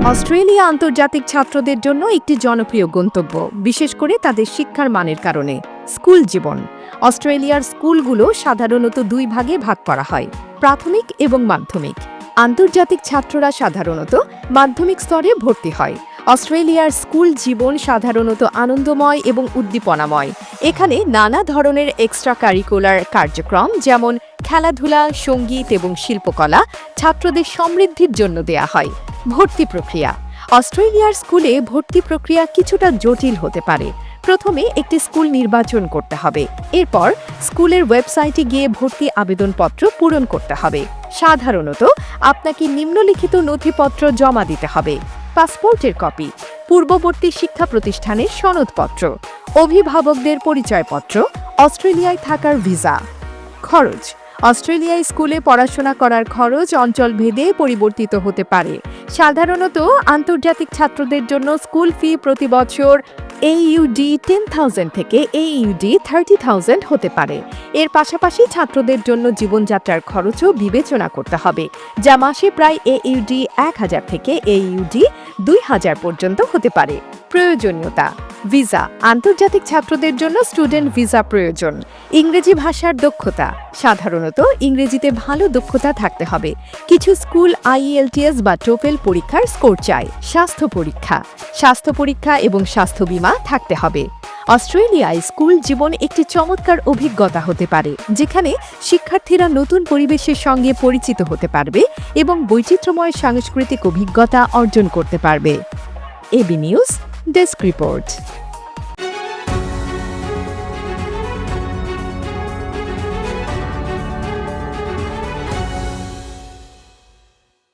Australia আন্তর্জাতিক ছাত্রদের জন্য একটি জনপ্রিয় গন্তব্য, বিশেষ করে তাদের শিক্ষার মানের কারণে, স্কুল জীবন। অস্ট্রেলিয়ার স্কুলগুলো সাধারণত দুই ভাগে ভাগ করা হয়, প্রাথমিক এবং মাধ্যমিক। আন্তর্জাতিক ছাত্ররা সাধারণত মাধ্যমিক স্তরে ভর্তি হয়। অস্ট্রেলিয়ার স্কুল জীবন সাধারণত আনন্দময় এবং উদ্দীপনাময়। এখানে নানা ধরনের এক্সট্রা কারিকুলার কার্যক্রম যেমন খেলাধুলা, সংগীত এবং শিল্পকলা ছাত্রদের সমৃদ্ধির জন্য দেয়া হয়। ভর্তি প্রক্রিয়া। অস্ট্রেলিয়ার স্কুলে ভর্তি প্রক্রিয়া কিছুটা জটিল হতে পারে। প্রথমে একটি স্কুল নির্বাচন করতে হবে। এরপর স্কুলের ওয়েবসাইটে গিয়ে ভর্তি আবেদনপত্র পূরণ করতে হবে। সাধারণত আপনাকে নিম্নলিখিত নথিপত্র জমা দিতে হবে। পাসপোর্টের কপি, পূর্ববর্তী শিক্ষা প্রতিষ্ঠানের সনদপত্র, অভিভাবকদের পরিচয়পত্র, অস্ট্রেলিয়ায় থাকার ভিসা। খরচ অস্ট্রেলিয়ায় স্কুলে পড়াশোনা করার খরচ অঞ্চল ভেদে পরিবর্তিত হতে পারে। সাধারণত আন্তর্জাতিক ছাত্রদের জন্য স্কুল ফি প্রতি বছর এইউডি টেন থাউজেন্ড থেকে এইউডি থার্টি থাউজেন্ড হতে পারে। এর পাশাপাশি ছাত্রদের জন্য জীবনযাত্রার খরচও বিবেচনা করতে হবে, যা মাসে প্রায় এইউডি এক হাজার থেকে এইউডি দুই হাজার পর্যন্ত হতে পারে। প্রয়োজনীয়তা ভিসা, আন্তর্জাতিক ছাত্রদের জন্য স্টুডেন্ট ভিসা প্রয়োজন। ইংরেজি ভাষার দক্ষতা, সাধারণত ইংরেজিতে ভালো দক্ষতা থাকতে হবে। কিছু স্কুল আইএলটিএস বা টোপেল পরীক্ষার স্কোর চায় স্বাস্থ্য পরীক্ষা স্বাস্থ্য পরীক্ষা এবং স্বাস্থ্য বীমা থাকতে হবে। অস্ট্রেলিয়ায় স্কুল জীবন একটি চমৎকার অভিজ্ঞতা হতে পারে, যেখানে শিক্ষার্থীরা নতুন পরিবেশের সঙ্গে পরিচিত হতে পারবে এবং বৈচিত্র্যময় সাংস্কৃতিক অভিজ্ঞতা অর্জন করতে পারবে। AB news, desk report.